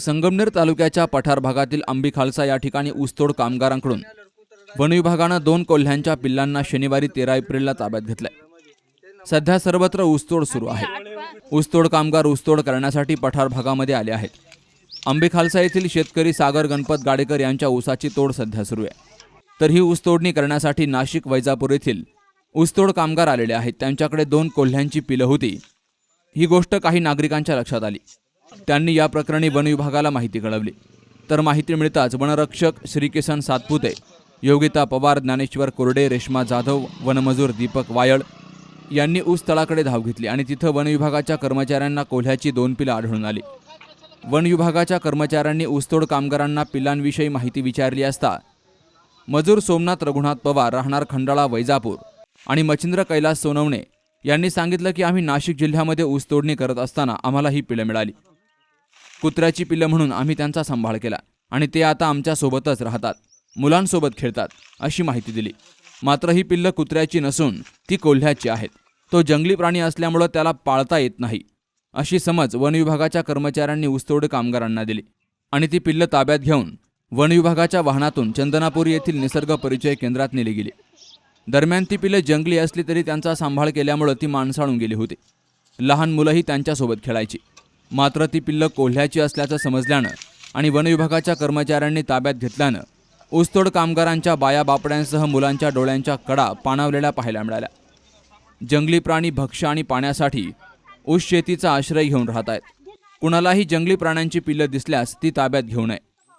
संगमनेर तालुक्याच्या पठार भागातील आंबी खालसा या ठिकाणी ऊसतोड कामगारांकडून वन विभागानं दोन कोल्ह्यांच्या पिल्लांना शनिवारी तेरा एप्रिलला ताब्यात घेतलंय. सध्या सर्वत्र ऊसतोड सुरू आहे. ऊसतोड कामगार ऊसतोड करण्यासाठी पठार भागामध्ये आले आहेत. आंबे खालसा येथील शेतकरी सागर गणपत गाडेकर यांच्या ऊसाची तोड सध्या सुरू आहे. तर ही ऊसतोडणी करण्यासाठी नाशिक वैजापूर येथील ऊसतोड कामगार आलेले आहेत. त्यांच्याकडे दोन कोल्ह्यांची पिलं होती. ही गोष्ट काही नागरिकांच्या लक्षात आली. त्यांनी या प्रकरणी वन विभागाला माहिती कळवली. तर माहिती मिळताच वनरक्षक श्रीकिसन सातपुते योगिता पवार ज्ञानेश्वर कोरडे रेश्मा जाधव वनमजूर दीपक वायळ यांनी ऊस तळाकडे धाव घेतली आणि तिथं वन विभागाच्या कर्मचाऱ्यांना कोल्ह्याची दोन पिलं आढळून आली. वन विभागाच्या कर्मचाऱ्यांनी ऊसतोड कामगारांना पिल्लांविषयी माहिती विचारली असता मजूर सोमनाथ रघुनाथ पवार राहणार खंडाळा वैजापूर आणि मच्छिंद्र कैलास सोनवणे यांनी सांगितलं की आम्ही नाशिक जिल्ह्यामध्ये ऊसतोडणी करत असताना आम्हाला ही पिलं मिळाली. कुत्र्याची पिल्लं म्हणून आम्ही त्यांचा सांभाळ केला आणि ते आता आमच्यासोबतच राहतात. मुलांसोबत खेळतात अशी माहिती दिली. मात्र ही पिल्लं कुत्र्याची नसून ती कोल्ह्याची आहेत. तो जंगली प्राणी असल्यामुळं त्याला पाळता येत नाही. अशी समज वनविभागाच्या कर्मचाऱ्यांनी ऊसतोड कामगारांना दिली आणि ती पिल्लं ताब्यात घेऊन वनविभागाच्या वाहनातून चंदनापूर येथील निसर्ग परिचय केंद्रात नेली गेली. दरम्यान ती पिल्लं जंगली असली तरी त्यांचा सांभाळ केल्यामुळं ती माणसाळून गेली होती. लहान मुलंही त्यांच्यासोबत खेळायची. मात्र ती पिल्लं कोल्ह्याची असल्याचं समजल्यानं आणि वनविभागाच्या कर्मचाऱ्यांनी ताब्यात घेतल्यानं ऊसतोड कामगारांच्या बाया बापड्यांसह मुलांच्या डोळ्यांच्या कडा पाणावलेल्या पाहायला मिळाल्या. जंगली प्राणी भक्ष्य आणि पाण्यासाठी ऊस शेतीचा आश्रय घेऊन राहत आहेत. कुणालाही जंगली प्राण्यांची पिल्लं दिसल्यास ती ताब्यात घेऊ नये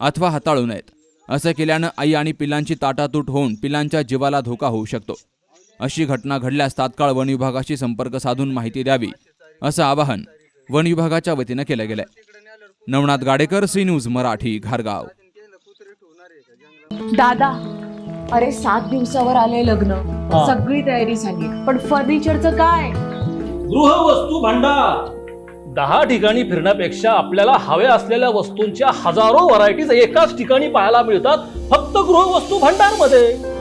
अथवा हाताळू नयेत. असं केल्यानं आई आणि पिलांची ताटातूट होऊन पिलांच्या जीवाला धोका होऊ शकतो. अशी घटना घडल्यास तात्काळ वनविभागाशी संपर्क साधून माहिती द्यावी असं आवाहन वन विभागाच्या वतीनं केलं गेलंय. नवनाथ गाडेकर सी न्यूज मराठी घारगाव. दादा अरे सात दिवसावर आले लग्न. सगळी तयारी झाली पण फर्निचरचं काय? गृहवस्तू भांडार. दहा ठिकाणी फिरण्यापेक्षा आपल्याला हव्या असलेल्या वस्तूंच्या हजारो व्हरायटीज एकाच ठिकाणी पाहायला मिळतात फक्त गृहवस्तू भांडारमध्ये